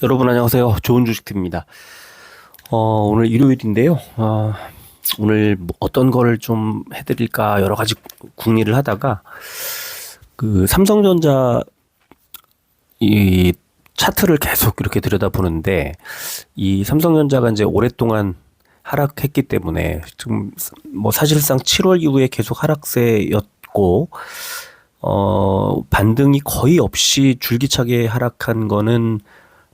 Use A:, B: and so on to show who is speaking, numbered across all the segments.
A: 여러분 안녕하세요. 좋은 주식입니다. 어, 오늘 일요일인데요. 어, 오늘 뭐 어떤 거를 좀 해드릴까 여러 가지 궁리를 하다가 그 삼성전자 이 차트를 계속 이렇게 들여다보는데 이 삼성전자가 이제 오랫동안 하락했기 때문에 지금 뭐 사실상 7월 이후에 계속 하락세였고 어 반등이 거의 없이 줄기차게 하락한 거는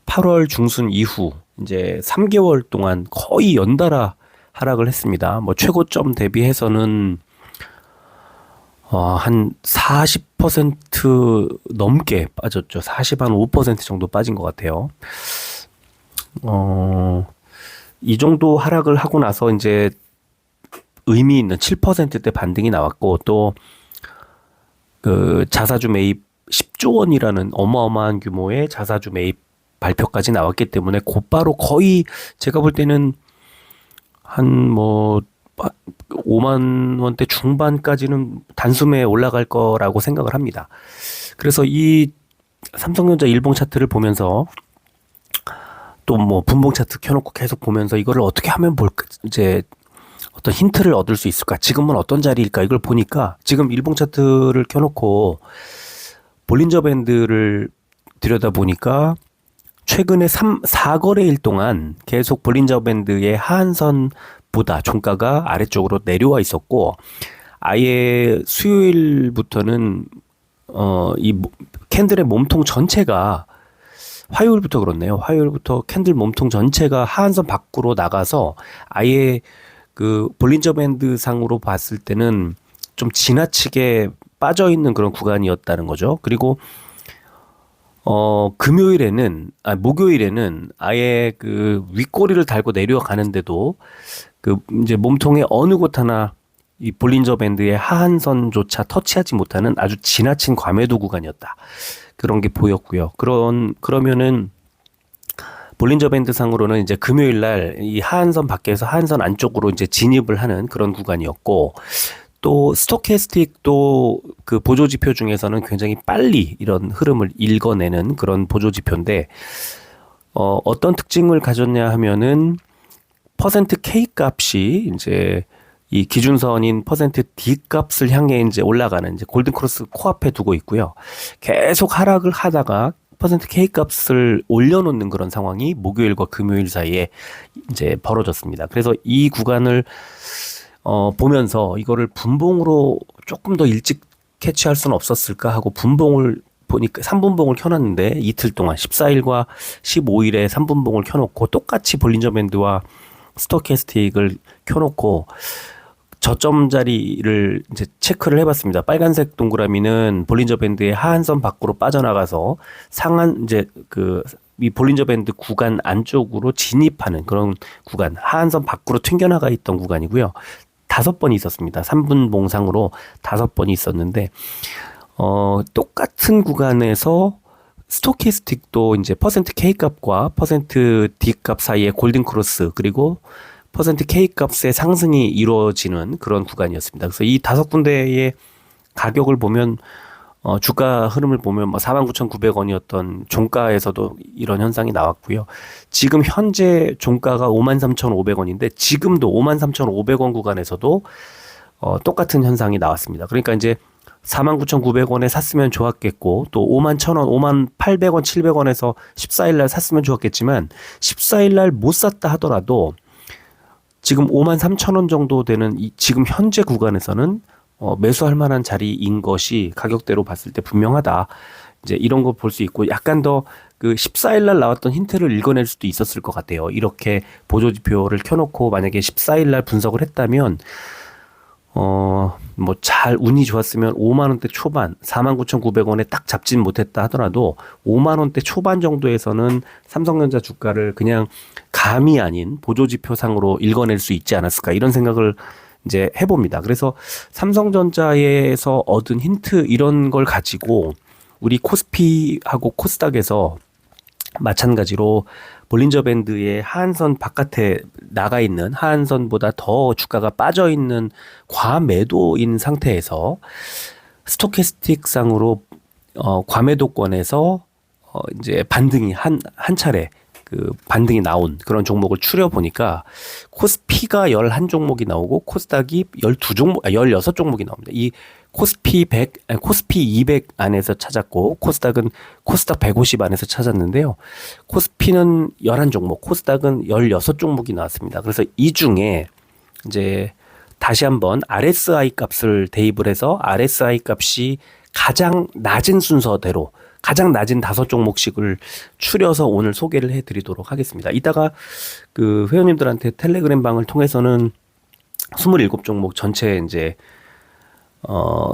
A: 8월 중순 이후 이제 3개월 동안 거의 연달아 하락을 했습니다. 뭐 최고점 대비해서는 어, 한 40% 넘게 빠졌죠. 40, 한 5% 정도 빠진 것 같아요. 어, 이 정도 하락을 하고 나서 이제 의미 있는 7%대 반등이 나왔고 또 그 자사주 매입 10조 원이라는 어마어마한 규모의 자사주 매입 발표까지 나왔기 때문에 곧바로 거의 제가 볼 때는 한 뭐 5만 원대 중반까지는 단숨에 올라갈 거라고 생각을 합니다. 그래서 이 삼성전자 일봉 차트를 보면서 또 뭐 분봉 차트 켜놓고 계속 보면서 이거를 어떻게 하면 볼까 이제 어떤 힌트를 얻을 수 있을까? 지금은 어떤 자리일까? 이걸 보니까 지금 일봉 차트를 켜놓고 볼린저 밴드를 들여다 보니까 최근에 3, 4거래일 동안 계속 볼린저 밴드의 하한선보다 종가가 아래쪽으로 내려와 있었고 아예 수요일부터는 어 이 캔들의 몸통 전체가 화요일부터 그렇네요. 화요일부터 캔들 몸통 전체가 하한선 밖으로 나가서 아예 그 볼린저 밴드 상으로 봤을 때는 좀 지나치게 빠져 있는 그런 구간이었다는 거죠. 그리고 어 금요일에는 아 목요일에는 아예 그 윗꼬리를 달고 내려가는데도 그 이제 몸통의 어느 곳 하나 이 볼린저 밴드의 하한선조차 터치하지 못하는 아주 지나친 과매도 구간이었다. 그런 게 보였고요. 그런 그러면은 볼린저 밴드 상으로는 이제 금요일 날 이 하한선 밖에서 하한선 안쪽으로 이제 진입을 하는 그런 구간이었고 또 스토캐스틱도 그 보조 지표 중에서는 굉장히 빨리 이런 흐름을 읽어내는 그런 보조 지표인데 어 어떤 특징을 가졌냐 하면은 퍼센트 K 값이 이제 이 기준선인 퍼센트 D 값을 향해 이제 올라가는 이제 골든 크로스 코앞에 두고 있고요. 계속 하락을 하다가 퍼센트 K 값을 올려놓는 그런 상황이 목요일과 금요일 사이에 이제 벌어졌습니다. 그래서 이 구간을 어 보면서 이거를 분봉으로 조금 더 일찍 캐치할 수는 없었을까 하고 분봉을 보니까 3분봉을 켜놨는데 이틀 동안 14일과 15일에 3분봉을 켜놓고 똑같이 볼린저 밴드와 스토캐스틱을 켜놓고 저점 자리를 이제 체크를 해봤습니다. 빨간색 동그라미는 볼린저 밴드의 하한선 밖으로 빠져나가서 상한 이제 그 이 볼린저 밴드 구간 안쪽으로 진입하는 그런 구간 하한선 밖으로 튕겨나가 있던 구간이고요. 다섯 번이 있었습니다. 3분 봉상으로 다섯 번이 있었는데 어 똑같은 구간에서 스토캐스틱도 이제 퍼센트 K 값과 퍼센트 D 값 사이에 골든 크로스 그리고 퍼센트 K 값의 상승이 이루어지는 그런 구간이었습니다. 그래서 이 다섯 군데의 가격을 보면 어, 주가 흐름을 보면 뭐 49,900원이었던 종가에서도 이런 현상이 나왔고요. 지금 현재 종가가 53,500원인데 지금도 53,500원 구간에서도 어, 똑같은 현상이 나왔습니다. 그러니까 이제 49,900원에 샀으면 좋았겠고 또 5만 1,000원, 5만 800원, 700원에서 14일 날 샀으면 좋았겠지만 14일 날 못 샀다 하더라도 지금 5만 3천 원 정도 되는 이 지금 현재 구간에서는 어, 매수할 만한 자리인 것이 가격대로 봤을 때 분명하다. 이제 이런 거 볼 수 있고 약간 더 그 14일 날 나왔던 힌트를 읽어낼 수도 있었을 것 같아요. 이렇게 보조 지표를 켜놓고 만약에 14일 날 분석을 했다면 어, 뭐 잘 운이 좋았으면 5만 원대 초반, 49,900원에 딱 잡진 못했다 하더라도 5만 원대 초반 정도에서는 삼성전자 주가를 그냥 감이 아닌 보조 지표상으로 읽어낼 수 있지 않았을까 이런 생각을 이제 해봅니다. 그래서 삼성전자에서 얻은 힌트 이런 걸 가지고 우리 코스피하고 코스닥에서 마찬가지로 볼린저 밴드의 하한선 바깥에 나가 있는 하한선보다 더 주가가 빠져 있는 과매도인 상태에서 스토캐스틱 상으로 어 과매도권에서 어 이제 반등이 한 한 차례 그 반등이 나온 그런 종목을 추려 보니까 코스피가 11종목이 나오고 코스닥이 12종목 아 16종목이 나옵니다. 이 코스피 100 아니, 코스피 200 안에서 찾았고 코스닥은 코스닥 150 안에서 찾았는데요. 코스피는 11종목, 코스닥은 16종목이 나왔습니다. 그래서 이 중에 이제 다시 한번 RSI 값을 대입을 해서 RSI 값이 가장 낮은 순서대로 가장 낮은 다섯 종목씩을 추려서 오늘 소개를 해드리도록 하겠습니다. 이따가 그 회원님들한테 텔레그램 방을 통해서는 27종목 전체 이제 어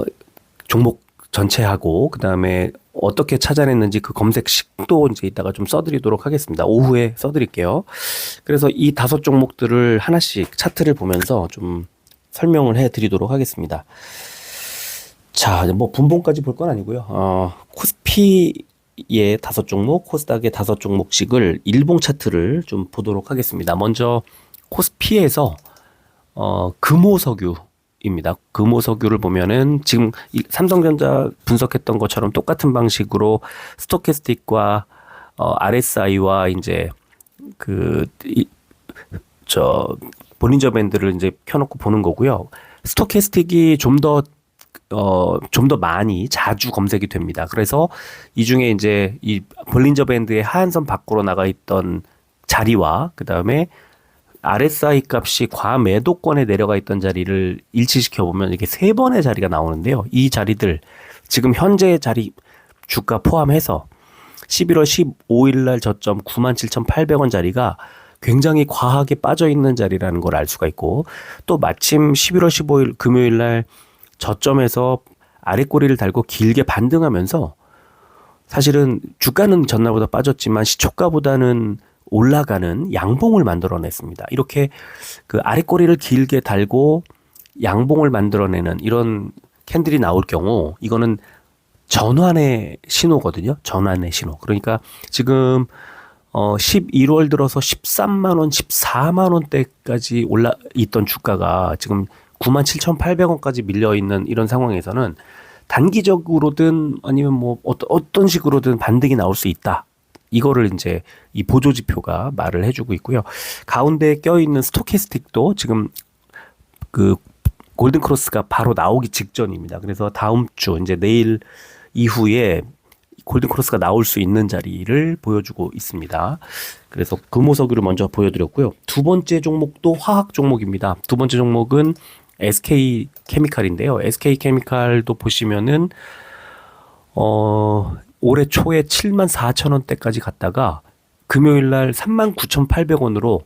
A: 종목 전체하고 그다음에 어떻게 찾아냈는지 그 검색식도 이제 이따가 좀 써드리도록 하겠습니다. 오후에 써드릴게요. 그래서 이 다섯 종목들을 하나씩 차트를 보면서 좀 설명을 해드리도록 하겠습니다. 자, 뭐 분봉까지 볼 건 아니고요. 어, 코스피의 다섯 종목, 코스닥의 다섯 종목씩을 일봉 차트를 좀 보도록 하겠습니다. 먼저 코스피에서 어, 금호석유 입니다. 금호석유를 보면은 지금 이 삼성전자 분석했던 것처럼 똑같은 방식으로 스토캐스틱과 어, RSI와 이제 그, 이, 저, 볼린저 밴드를 이제 켜놓고 보는 거고요. 스토캐스틱이 좀더 어, 좀 더 많이 자주 검색이 됩니다. 그래서 이 중에 이제 이 볼린저 밴드의 하한선 밖으로 나가 있던 자리와 그 다음에 RSI 값이 과매도권에 내려가 있던 자리를 일치시켜 보면 이렇게 세 번의 자리가 나오는데요. 이 자리들 지금 현재 자리 주가 포함해서 11월 15일 날 저점 97,800원 자리가 굉장히 과하게 빠져 있는 자리라는 걸 알 수가 있고 또 마침 11월 15일 금요일 날 저점에서 아래 꼬리를 달고 길게 반등하면서 사실은 주가는 전날보다 빠졌지만 시초가보다는 올라가는 양봉을 만들어냈습니다. 이렇게 그 아래 꼬리를 길게 달고 양봉을 만들어내는 이런 캔들이 나올 경우 이거는 전환의 신호거든요. 전환의 신호. 그러니까 지금 어 11월 들어서 13만 원, 14만 원대까지 올라 있던 주가가 지금 97,800원까지 밀려 있는 이런 상황에서는 단기적으로든 아니면 뭐 어떤 어떤 식으로든 반등이 나올 수 있다. 이거를 이제 이 보조 지표가 말을 해주고 있고요. 가운데 껴 있는 스토캐스틱도 지금 그 골든 크로스가 바로 나오기 직전입니다. 그래서 다음 주 이제 내일 이후에 골든 크로스가 나올 수 있는 자리를 보여주고 있습니다. 그래서 금호석유를 먼저 보여드렸고요. 두 번째 종목도 화학 종목입니다. 두 번째 종목은 SK 케미칼인데요. SK 케미칼도 보시면은 어 올해 초에 7만 4천 원대까지 갔다가 금요일 날 3만 9,800원으로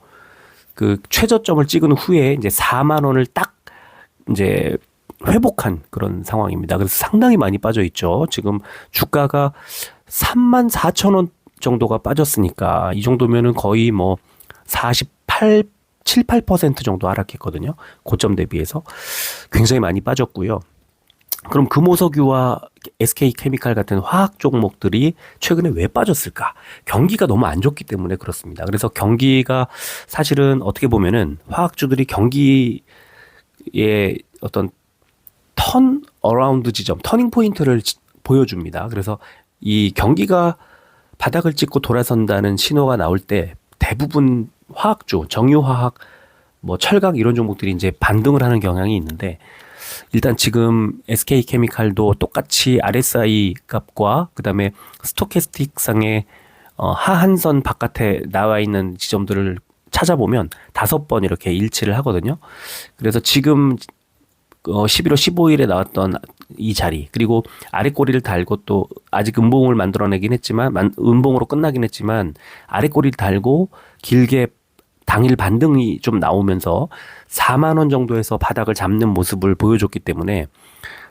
A: 그 최저점을 찍은 후에 이제 4만 원을 딱 이제 회복한 그런 상황입니다. 그래서 상당히 많이 빠져 있죠. 지금 주가가 3만 4천 원 정도가 빠졌으니까 이 정도면은 거의 뭐 48, 7, 8% 정도 하락했거든요. 고점 대비해서 굉장히 많이 빠졌고요. 그럼 금호석유와 SK 케미칼 같은 화학 종목들이 최근에 왜 빠졌을까? 경기가 너무 안 좋기 때문에 그렇습니다. 그래서 경기가 사실은 어떻게 보면은 화학주들이 경기의 어떤 턴 어라운드 지점, 터닝 포인트를 지- 보여줍니다. 그래서 이 경기가 바닥을 찍고 돌아선다는 신호가 나올 때 대부분 화학주, 정유화학, 뭐 철강 이런 종목들이 이제 반등을 하는 경향이 있는데 일단 지금 SK 케미칼도 똑같이 RSI 값과 그다음에 스토캐스틱 상의 어, 하한선 바깥에 나와 있는 지점들을 찾아보면 다섯 번 이렇게 일치를 하거든요. 그래서 지금 어, 11월 15일에 나왔던 이 자리 그리고 아래 꼬리를 달고 또 아직 음봉을 만들어내긴 했지만 만, 음봉으로 끝나긴 했지만 아래 꼬리를 달고 길게 당일 반등이 좀 나오면서 4만 원 정도에서 바닥을 잡는 모습을 보여줬기 때문에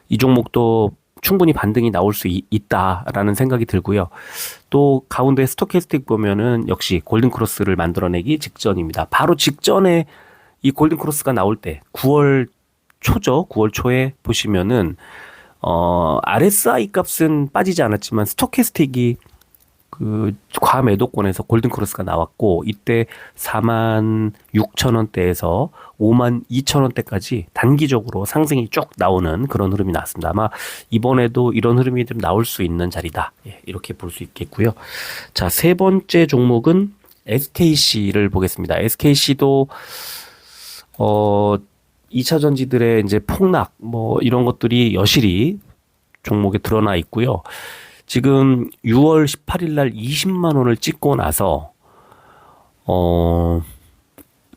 A: 이 종목도 충분히 반등이 나올 수 있, 있다라는 생각이 들고요. 또 가운데 스토캐스틱 보면은 역시 골든 크로스를 만들어내기 직전입니다. 바로 직전에 이 골든 크로스가 나올 때 9월 초죠. 9월 초에 보시면은 어 RSI 값은 빠지지 않았지만 스토캐스틱이 그 과매도권에서 골든 크로스가 나왔고 이때 4만 6천 원대에서 5만 2천 원대까지 단기적으로 상승이 쭉 나오는 그런 흐름이 나왔습니다. 아마 이번에도 이런 흐름이 좀 나올 수 있는 자리다. 예, 이렇게 볼 수 있겠고요. 자, 세 번째 종목은 SKC를 보겠습니다. SKC도 어 2차 전지들의 이제 폭락 뭐 이런 것들이 여실히 종목에 드러나 있고요. 지금 6월 18일 날 20만 원을 찍고 나서 어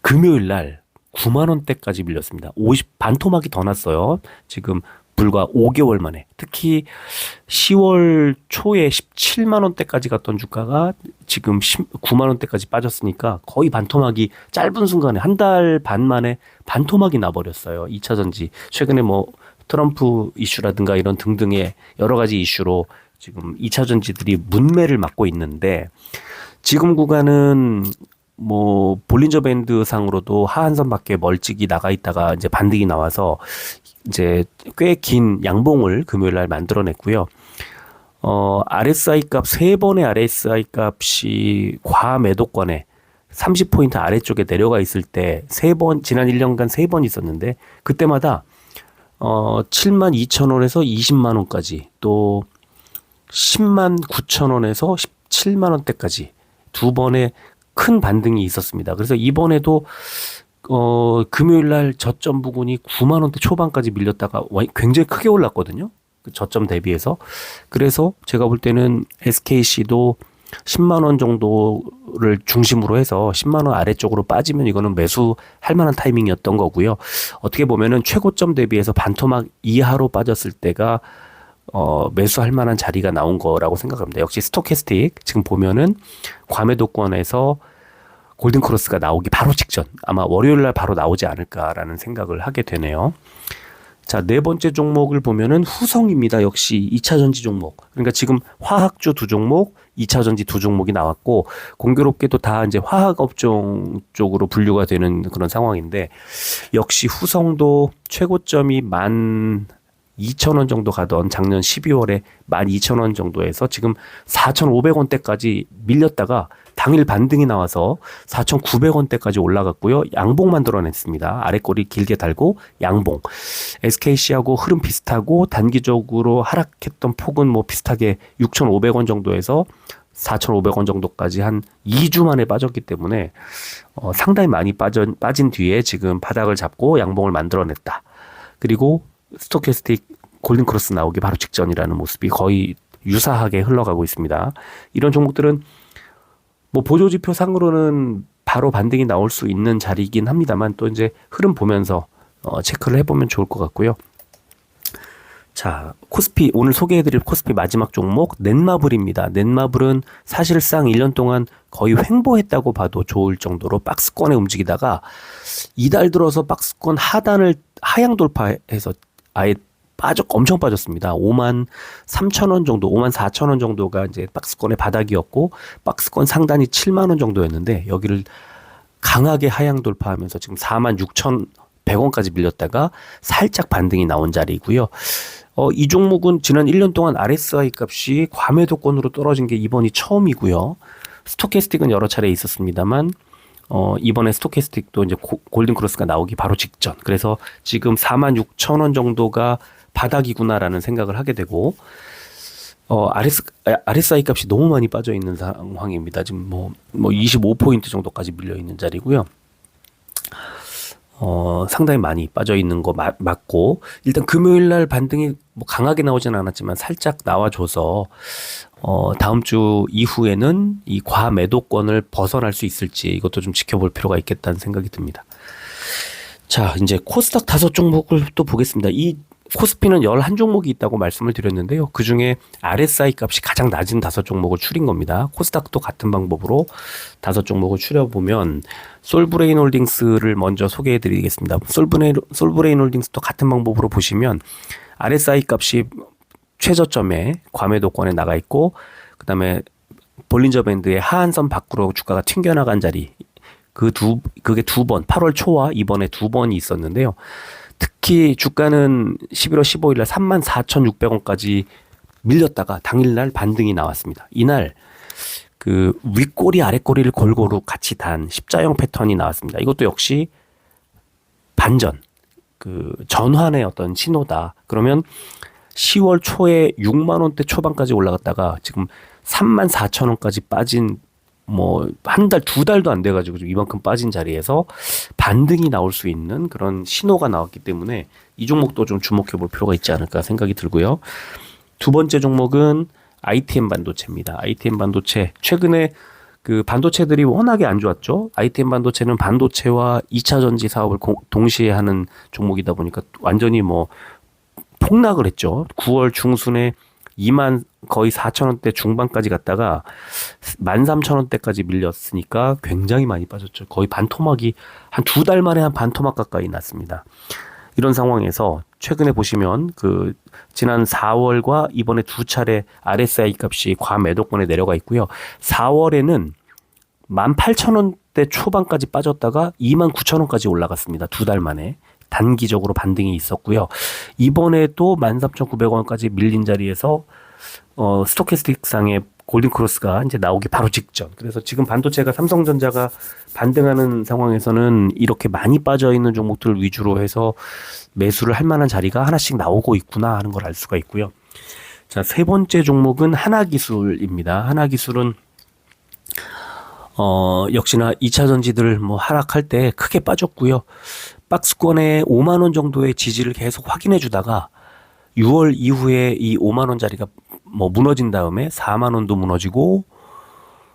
A: 금요일 날 9만 원대까지 밀렸습니다. 50 반토막이 더 났어요. 지금 불과 5개월 만에. 특히 10월 초에 17만 원대까지 갔던 주가가 지금 10, 9만 원대까지 빠졌으니까 거의 반토막이 짧은 순간에 한 달 반 만에 반토막이 나버렸어요. 2차 전지. 최근에 뭐 트럼프 이슈라든가 이런 등등의 여러 가지 이슈로 지금 2차 전지들이 문매를 맞고 있는데 지금 구간은 뭐 볼린저 밴드 상으로도 하한선 밖에 멀찍이 나가 있다가 이제 반등이 나와서 이제 꽤 긴 양봉을 금요일 날 만들어냈고요. 어, RSI 값 세 번의 RSI 값이 과매도권에 30포인트 아래쪽에 내려가 있을 때 세 번, 지난 1년간 세 번 있었는데 그때마다 어, 7만 2천 원에서 20만 원까지 또 10만 9천 원에서 17만 원대까지 두 번의 큰 반등이 있었습니다. 그래서 이번에도 어 금요일 날 저점 부근이 9만 원대 초반까지 밀렸다가 와- 굉장히 크게 올랐거든요. 그 저점 대비해서. 그래서 제가 볼 때는 SKC도 10만 원 정도를 중심으로 해서 10만 원 아래쪽으로 빠지면 이거는 매수할 만한 타이밍이었던 거고요. 어떻게 보면은 최고점 대비해서 반토막 이하로 빠졌을 때가 어, 매수할 만한 자리가 나온 거라고 생각합니다. 역시 스토캐스틱 지금 보면은 과매도권에서 골든 크로스가 나오기 바로 직전 아마 월요일 날 바로 나오지 않을까라는 생각을 하게 되네요. 자, 네 번째 종목을 보면은 후성입니다. 역시 2차 전지 종목. 그러니까 지금 화학주 두 종목, 2차 전지 두 종목이 나왔고 공교롭게도 다 이제 화학 업종 쪽으로 분류가 되는 그런 상황인데 역시 후성도 최고점이 만 2,000원 정도 가던 작년 12월에 12,000원 정도에서 지금 4,500원대까지 밀렸다가 당일 반등이 나와서 4,900원대까지 올라갔고요. 양봉 만들어냈습니다. 아래 꼬리 길게 달고 양봉. SKC하고 흐름 비슷하고 단기적으로 하락했던 폭은 뭐 비슷하게 6,500원 정도에서 4,500원 정도까지 한 2주 만에 빠졌기 때문에 어, 상당히 많이 빠져, 빠진 뒤에 지금 바닥을 잡고 양봉을 만들어냈다. 그리고 스토캐스틱 골든 크로스 나오기 바로 직전이라는 모습이 거의 유사하게 흘러가고 있습니다. 이런 종목들은 뭐 보조 지표 상으로는 바로 반등이 나올 수 있는 자리이긴 합니다만 또 이제 흐름 보면서 어, 체크를 해보면 좋을 것 같고요. 자, 코스피 오늘 소개해드릴 코스피 마지막 종목 넷마블입니다. 넷마블은 사실상 1년 동안 거의 횡보했다고 봐도 좋을 정도로 박스권에 움직이다가 이달 들어서 박스권 하단을 하향 돌파해서 아예 빠져 엄청 빠졌습니다. 5만 3천 원 정도, 5만 4천 원 정도가 이제 박스권의 바닥이었고 박스권 상단이 7만 원 정도였는데 여기를 강하게 하향 돌파하면서 지금 4만 6천 100원까지 밀렸다가 살짝 반등이 나온 자리이고요. 어, 이 종목은 지난 1년 동안 RSI 값이 과매도권으로 떨어진 게 이번이 처음이고요. 스토캐스틱은 여러 차례 있었습니다만 어, 이번에 스토캐스틱도 이제 고, 골든 크로스가 나오기 바로 직전. 그래서 지금 4만 6천 원 정도가 바닥이구나라는 생각을 하게 되고 어, RS, RSI 값이 너무 많이 빠져 있는 상황입니다. 지금 뭐, 뭐 25포인트 정도까지 밀려 있는 자리고요. 어, 상당히 많이 빠져 있는 거 마, 맞고, 일단 금요일 날 반등이 뭐 강하게 나오지는 않았지만 살짝 나와줘서, 어, 다음 주 이후에는 이 과매도권을 벗어날 수 있을지 이것도 좀 지켜볼 필요가 있겠다는 생각이 듭니다. 자, 이제 코스닥 다섯 종목을 또 보겠습니다. 이 코스피는 11종목이 있다고 말씀을 드렸는데요. 그 중에 RSI 값이 가장 낮은 다섯 종목을 추린 겁니다. 코스닥도 같은 방법으로 다섯 종목을 추려보면 솔브레인 홀딩스를 먼저 소개해 드리겠습니다. 솔브레인, 솔브레인 홀딩스도 같은 방법으로 보시면 RSI 값이 최저점에 과매도권에 나가 있고 그 다음에 볼린저 밴드의 하한선 밖으로 주가가 튕겨나간 자리 그 두 그게 두 번 8월 초와 이번에 두 번이 있었는데요. 특히 주가는 11월 15일 날 34,600원까지 밀렸다가 당일날 반등이 나왔습니다. 이날 그 윗꼬리 아랫꼬리를 골고루 같이 단 십자형 패턴이 나왔습니다. 이것도 역시 반전 그 전환의 어떤 신호다. 그러면 10월 초에 6만 원대 초반까지 올라갔다가 지금 3만 4천 원까지 빠진 뭐 한 달 두 달도 안 돼가지고 지금 이만큼 빠진 자리에서 반등이 나올 수 있는 그런 신호가 나왔기 때문에 이 종목도 좀 주목해 볼 필요가 있지 않을까 생각이 들고요. 두 번째 종목은 ITM 반도체입니다. ITM 반도체 최근에 그 반도체들이 워낙에 안 좋았죠. ITM 반도체는 반도체와 2차 전지 사업을 공- 동시에 하는 종목이다 보니까 완전히 뭐 폭락을 했죠. 9월 중순에 2만 거의 4천 원대 중반까지 갔다가 13,000 원대까지 밀렸으니까 굉장히 많이 빠졌죠. 거의 반토막이 한 두 달 만에 한 반토막 가까이 났습니다. 이런 상황에서 최근에 보시면 그 지난 4월과 이번에 두 차례 RSI 값이 과매도권에 내려가 있고요. 4월에는 18,000원대 초반까지 빠졌다가 29,000원까지 올라갔습니다. 두 달 만에. 단기적으로 반등이 있었고요. 이번에도 13,900원까지 밀린 자리에서 어, 스토캐스틱상의 골든 크로스가 이제 나오기 바로 직전. 그래서 지금 반도체가 삼성전자가 반등하는 상황에서는 이렇게 많이 빠져 있는 종목들 위주로 해서 매수를 할 만한 자리가 하나씩 나오고 있구나 하는 걸 알 수가 있고요. 자, 세 번째 종목은 하나기술입니다. 하나기술은 어, 역시나 2차 전지들 뭐 하락할 때 크게 빠졌고요. 박스권에 5만 원 정도의 지지를 계속 확인해 주다가 6월 이후에 이 5만 원짜리가 뭐 무너진 다음에 4만 원도 무너지고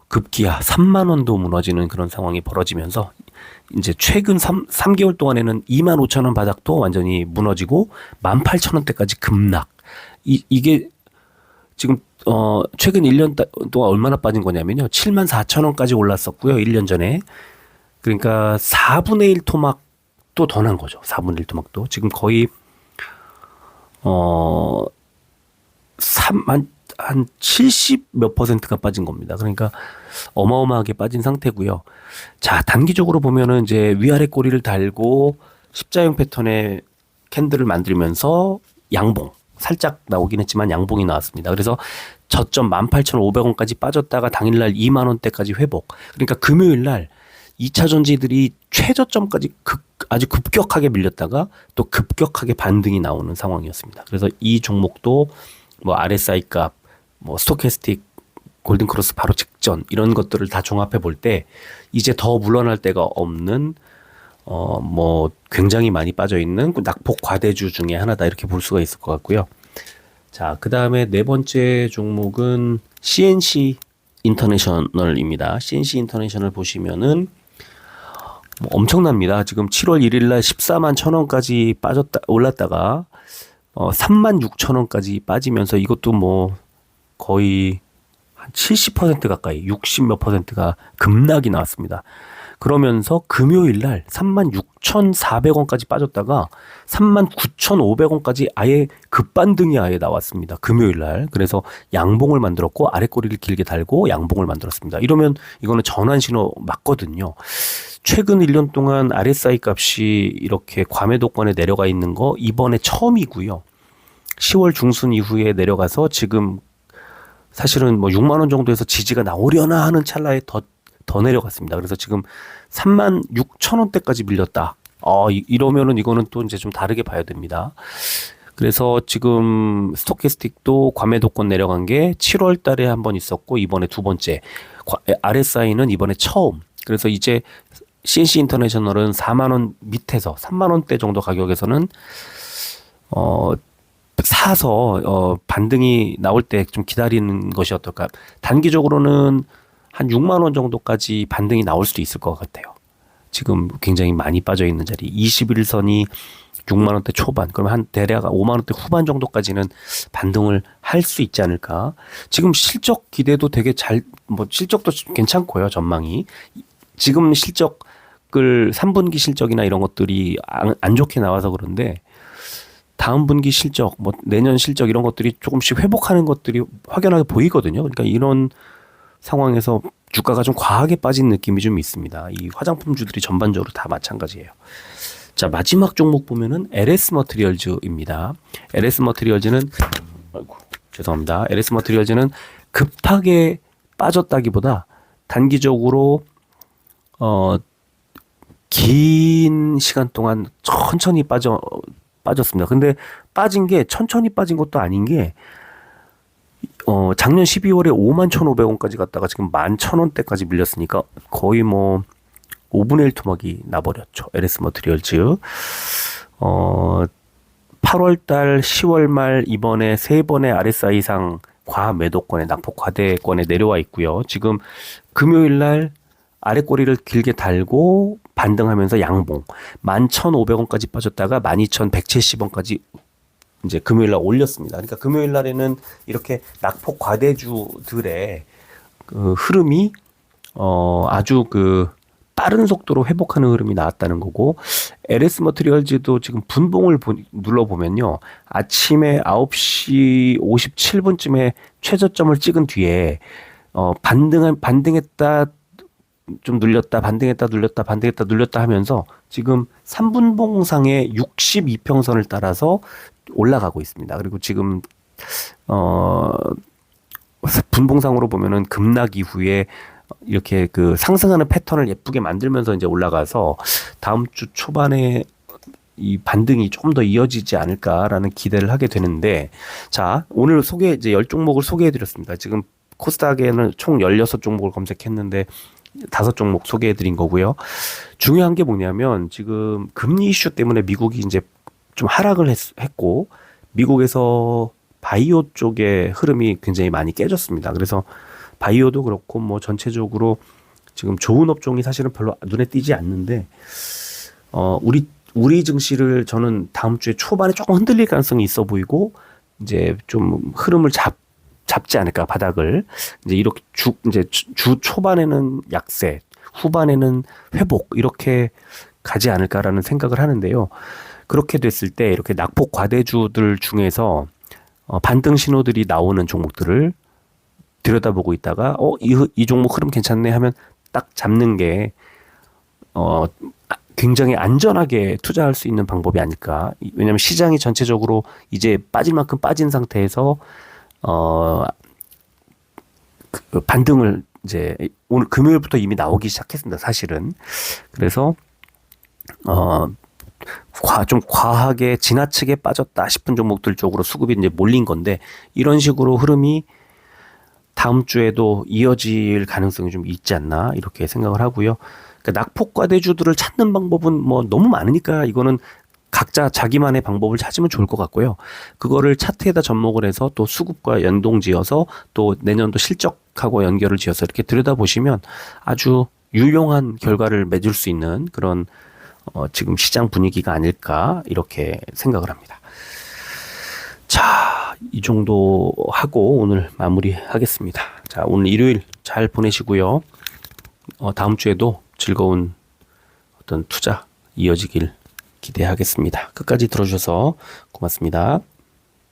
A: 급기야 3만 원도 무너지는 그런 상황이 벌어지면서 이제 최근 3, 3개월 동안에는 2만 5천 원 바닥도 완전히 무너지고 1만 8천 원대까지 급락. 이, 이게 지금 어 최근 1년 따- 동안 얼마나 빠진 거냐면요. 7만 4천 원까지 올랐었고요. 1년 전에. 그러니까 4분의 1 토막 도더난 거죠. 4분의 1 토막도. 지금 거의 어 3 한 한 70 몇 퍼센트가 빠진 겁니다. 그러니까 어마어마하게 빠진 상태고요. 자, 단기적으로 보면은 이제 위아래 꼬리를 달고 십자형 패턴의 캔들을 만들면서 양봉 살짝 나오긴 했지만 양봉이 나왔습니다. 그래서 저점 18,500원까지 빠졌다가 당일날 2만 원대까지 회복. 그러니까 금요일 날 2차 전지들이 최저점까지 급, 아주 급격하게 밀렸다가 또 급격하게 반등이 나오는 상황이었습니다. 그래서 이 종목도 뭐 RSI 값, 뭐 스토캐스틱 골든 크로스 바로 직전 이런 것들을 다 종합해 볼 때 이제 더 물러날 데가 없는 어 뭐 굉장히 많이 빠져 있는 그 낙폭 과대주 중에 하나다 이렇게 볼 수가 있을 것 같고요. 자, 그 다음에 네 번째 종목은 CNC 인터내셔널입니다. CNC 인터내셔널 보시면은 뭐 엄청납니다. 지금 7월 1일 날 14만 천 원까지 빠졌다 올랐다가 어 3만 6천 원까지 빠지면서 이것도 뭐 거의 한 70% 가까이 60 몇 퍼센트가 급락이 나왔습니다. 그러면서 금요일 날 36,400원까지 빠졌다가 39,500원까지 아예 급반등이 아예 나왔습니다. 금요일 날. 그래서 양봉을 만들었고 아랫꼬리를 길게 달고 양봉을 만들었습니다. 이러면 이거는 전환 신호 맞거든요. 최근 1년 동안 RSI 값이 이렇게 과매도권에 내려가 있는 거 이번에 처음이고요. 10월 중순 이후에 내려가서 지금 사실은 뭐 6만 원 정도에서 지지가 나오려나 하는 찰나에 더, 더 내려갔습니다. 그래서 지금 3만 6천 원대까지 밀렸다. 어, 이- 이러면은 이거는 또 이제 좀 다르게 봐야 됩니다. 그래서 지금 스토캐스틱도 과매도권 내려간 게 7월 달에 한 번 있었고 이번에 두 번째. 과- RSI는 이번에 처음. 그래서 이제 CNC 인터내셔널은 4만 원 밑에서 3만 원대 정도 가격에서는 어 사서 어 반등이 나올 때 좀 기다리는 것이 어떨까? 단기적으로는 한 6만 원 정도까지 반등이 나올 수도 있을 것 같아요. 지금 굉장히 많이 빠져 있는 자리 21선이 6만 원대 초반 그러면 한 대략 5만 원대 후반 정도까지는 반등을 할 수 있지 않을까? 지금 실적 기대도 되게 잘 뭐 실적도 괜찮고요. 전망이 지금 실적을 3분기 실적이나 이런 것들이 안, 안 좋게 나와서 그런데 다음 분기 실적, 뭐 내년 실적 이런 것들이 조금씩 회복하는 것들이 확연하게 보이거든요. 그러니까 이런 상황에서 주가가 좀 과하게 빠진 느낌이 좀 있습니다. 이 화장품주들이 전반적으로 다 마찬가지예요. 자 마지막 종목 보면은 LS 머티리얼즈입니다. LS 머티리얼즈는 아이고 죄송합니다. LS 머티리얼즈는 급하게 빠졌다기보다 단기적으로 어, 긴 시간 동안 천천히 빠져 빠졌습니다. 근데 빠진 게 천천히 빠진 것도 아닌 게 어, 작년 12월에 5만 1,500원까지 갔다가 지금 1만 1,000원대까지 밀렸으니까 거의 뭐 5분의 1 토막이 나버렸죠. LS 머트리얼즈. 어, 8월 달, 10월 말 이번에 세 번의 RSI 이상 과 매도권에 낙폭 과대권에 내려와 있고요. 지금 금요일 날 아래 꼬리를 길게 달고 반등하면서 양봉 11,500원까지 빠졌다가 12,170원까지 이제 금요일 날 올렸습니다. 그러니까 금요일 날에는 이렇게 낙폭 과대주들의 그 흐름이 어 아주 그 빠른 속도로 회복하는 흐름이 나왔다는 거고 LS 머트리얼즈도 지금 분봉을 보, 눌러보면요. 아침에 9시 57분쯤에 최저점을 찍은 뒤에 어 반등한 반등했다 좀 눌렸다 반등했다 눌렸다 반등했다 눌렸다 하면서 지금 3분봉상의 62평선을 따라서 올라가고 있습니다. 그리고 지금 어 분봉상으로 보면은 급락 이후에 이렇게 그 상승하는 패턴을 예쁘게 만들면서 이제 올라가서 다음 주 초반에 이 반등이 조금 더 이어지지 않을까라는 기대를 하게 되는데 자 오늘 소개 이제 열 종목을 소개해 드렸습니다. 지금 코스닥에는 총 16종목을 검색했는데 다섯 종목 소개해 드린 거고요. 중요한 게 뭐냐면 지금 금리 이슈 때문에 미국이 이제 좀 하락을 했, 했고 미국에서 바이오 쪽의 흐름이 굉장히 많이 깨졌습니다. 그래서 바이오도 그렇고 뭐 전체적으로 지금 좋은 업종이 사실은 별로 눈에 띄지 않는데 어 우리 우리 증시를 저는 다음 주에 초반에 조금 흔들릴 가능성이 있어 보이고 이제 좀 흐름을 잡 잡지 않을까 바닥을 이제 이렇게 주 이제 주- 주 초반에는 약세 후반에는 회복 이렇게 가지 않을까라는 생각을 하는데요. 그렇게 됐을 때 이렇게 낙폭 과대주들 중에서 어, 반등 신호들이 나오는 종목들을 들여다보고 있다가 어이 이 종목 흐름 괜찮네 하면 딱 잡는 게 어, 아, 굉장히 안전하게 투자할 수 있는 방법이 아닐까. 이- 왜냐하면 시장이 전체적으로 이제 빠질 만큼 빠진 상태에서 어, 그 반등을 이제 오늘 금요일부터 이미 나오기 시작했습니다. 사실은. 그래서 어, 과, 좀 과하게 지나치게 빠졌다 싶은 종목들 쪽으로 수급이 이제 몰린 건데 이런 식으로 흐름이 다음 주에도 이어질 가능성이 좀 있지 않나 이렇게 생각을 하고요. 그러니까 낙폭과 대주들을 찾는 방법은 뭐 너무 많으니까 이거는 각자 자기만의 방법을 찾으면 좋을 것 같고요. 그거를 차트에다 접목을 해서 또 수급과 연동 지어서 또 내년도 실적하고 연결을 지어서 이렇게 들여다보시면 아주 유용한 결과를 맺을 수 있는 그런 어, 지금 시장 분위기가 아닐까 이렇게 생각을 합니다. 자, 이 정도 하고 오늘 마무리하겠습니다. 자, 오늘 일요일 잘 보내시고요. 어, 다음 주에도 즐거운 어떤 투자 이어지길 기대하겠습니다. 끝까지 들어주셔서 고맙습니다.